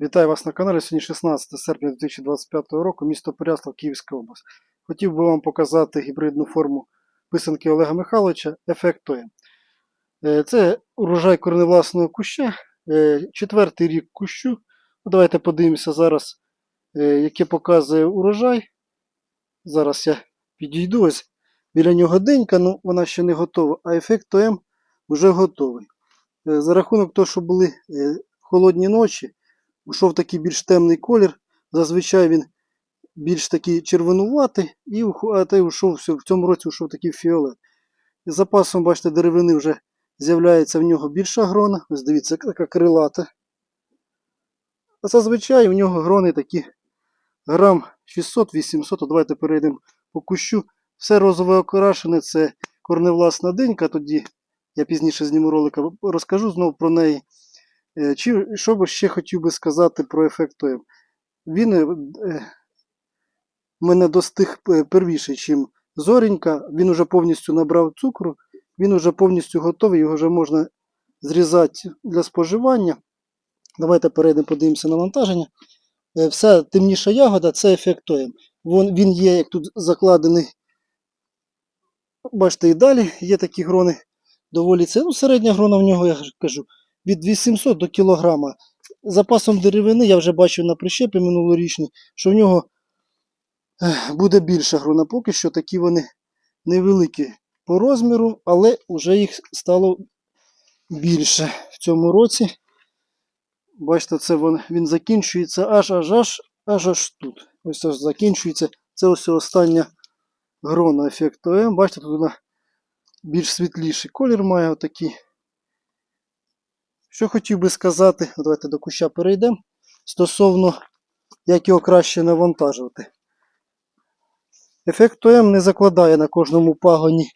Вітаю вас на каналі. Сьогодні 16 серпня 2025 року, місто Перяслав, Київська область. Хотів би вам показати гібридну форму писанки Олега Михайловича Ефект ТОЕ. Е, Це урожай корневласного куща, е, четвертий рік кущу. Ну, Давайте подивимося зараз, е, яке показує урожай. Зараз я підійду ось біля нього денька, ну вона ще не готова, а ефект ОМ вже готовий. За рахунок того, що були холодні ночі, Ушов такий більш темний колір. Зазвичай він більш такий червонуватий, і ушов в цьому році ушов такий фіолет. І запасом, бачите, деревини вже з'являється в нього більша грона. Ось дивіться, така крилата. А зазвичай у нього грони такі грам 600-800. Давайте перейдемо по кущу. Все розове окрашене, це корневласна динька. Тоді я пізніше зніму ролика, розкажу знову про неї. Е, Чи що би ще хотів би сказати про ефект ОМ? Він е, е, мене достиг первіше, чим зорінька. Він уже повністю набрав цукру, він уже повністю готовий, його вже можна зрізати для споживання. Давайте перейдемо, подивимося на навантаження. Е, Вся темніша ягода це ефект ОМ. Він є, як тут закладений. Бачите, і далі є такі грони. Доволі це. Ну, середня грона в нього, я кажу, від 800 до кілограма. Запасом деревини я вже бачив на прищепі минулорічній, що в нього буде більша грона. Поки що такі вони невеликі по розміру, але вже їх стало більше в цьому році. Бачите, це він, він закінчується аж аж аж аж аж тут. Ось ось закінчується. Це ось остання грона ефекту М. Бачите, тут вона більш світліший колір має отакий. Що хотів би сказати, давайте до куща перейдемо, стосовно як його краще навантажувати. Ефект ОМ не закладає на кожному пагоні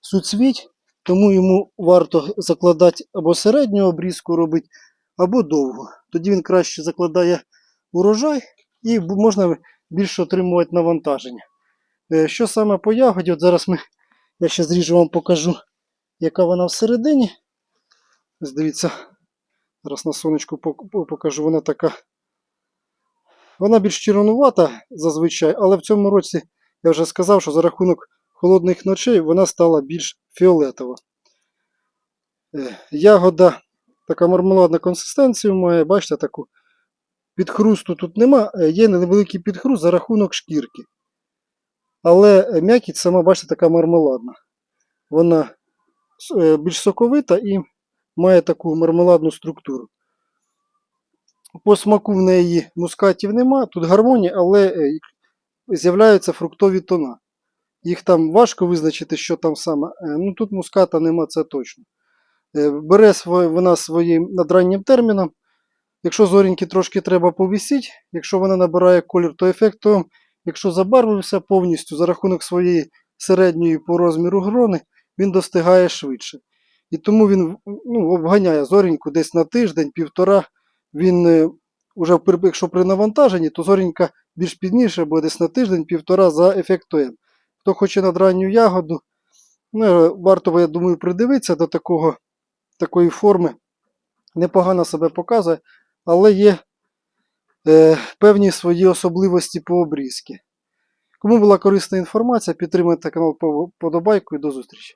суцвіть, тому йому варто закладати або середню обрізку робити, або довго. Тоді він краще закладає урожай і можна більше отримувати навантаження. Е, Що саме по ягоді? От зараз ми, я ще зріжу вам покажу, яка вона всередині. Ось дивіться, зараз на сонечку покажу, вона така. Вона більш червонувата зазвичай, але в цьому році я вже сказав, що за рахунок холодних ночей вона стала більш фіолетова. Е, Ягода така мармеладна консистенцію має, бачите, таку підхрусту тут нема, е, є невеликий підхруст за рахунок шкірки. Але е, м'якість сама, бачите, така мармеладна. Вона більш соковита і має таку мармеладну структуру. По смаку в неї мускатів нема, тут гармонія, але е, з'являються фруктові тона. Їх там важко визначити, що там саме. Е, Ну тут муската нема, це точно. Е, Бере вона своїм надраннім терміном. Якщо зоріньки трошки треба повісіть, якщо вона набирає колір, то ефектом, якщо забарвився повністю за рахунок своєї середньої по розміру грони, він достигає швидше. І тому він ну, обганяє зоріньку десь на тиждень, півтора. Він е, уже якщо при навантаженні, то зорінька більш пізніше, буде десь на тиждень-півтора за ефектом. Хто хоче надранню ягоду, ну, е, варто, я думаю, придивитися до такого, такої форми. Непогано себе показує, але є е, певні свої особливості по обрізки. Кому була корисна інформація, підтримайте канал по- подобайкою. До зустрічі.